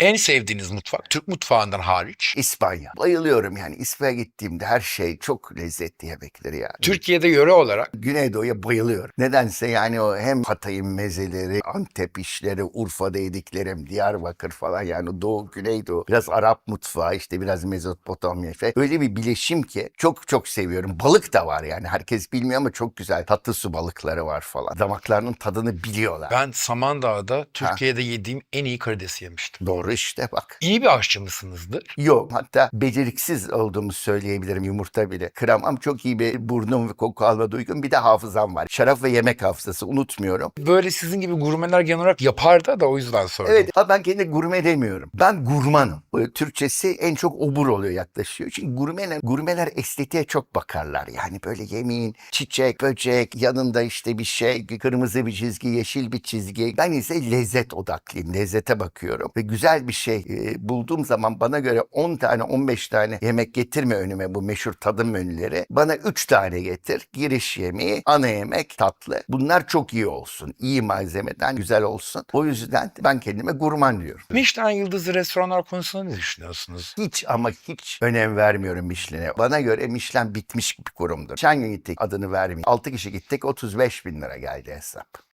En sevdiğiniz mutfak Türk mutfağından hariç. İspanya. Bayılıyorum yani. İspanya gittiğimde her şey çok lezzetli yemekleri yani. Türkiye'de yöre olarak Güneydoğu'ya bayılıyorum. Nedense yani o hem Hatay'ın mezeleri, Antep işleri, Urfa'da yediklerim, Diyarbakır falan yani Doğu, Güneydoğu, biraz Arap mutfağı işte biraz Mezopotamya falan. Öyle bir bileşim ki çok çok seviyorum. Balık da var yani herkes bilmiyor ama çok güzel tatlı su balıkları var falan. Damaklarının tadını biliyorlar. ben Samandağ'da Türkiye'de yediğim en iyi karidesi yemiştim. Doğru işte bak. İyi bir aşçı mısınızdır? Yok hatta beceriksiz olduğumu söyleyebilirim yumurta bile. Kıramam çok iyi bir burnum ve koku alma duygum bir de hafızam var. Şarap ve yemek hafızası unutmuyorum. Böyle sizin gibi gurmeler genel olarak yapardı da o yüzden sordum. Evet ha ben kendi gurme demiyorum. Ben gurmanım. Türkçesi en çok obur oluyor yaklaşıyor. Çünkü gurmeler, gurmeler estetiğe çok bakarlar. Yani böyle yemeğin çiçek, böcek, yanında işte bir şey, kırmızı bir çizgi, yeşil bir çizgi. Ben ise lezzet odaklıyım. Lezzete bakıyorum. Ve güzel bir şey e, bulduğum zaman bana göre 10 tane 15 tane yemek getirme önüme bu meşhur tadım menüleri. Bana 3 tane getir. Giriş yemeği, ana yemek, tatlı. Bunlar çok iyi olsun. İyi malzemeden güzel olsun. O yüzden ben kendime gurman diyorum. Michelin yıldızlı restoranlar konusunda ne düşünüyorsunuz? Hiç ama hiç önem vermiyorum Michelin'e. Bana göre Michelin bitmiş bir kurumdur. Geçen gün gittik adını vermeyeyim. 6 kişi gittik 35 bin lira geldi hesap.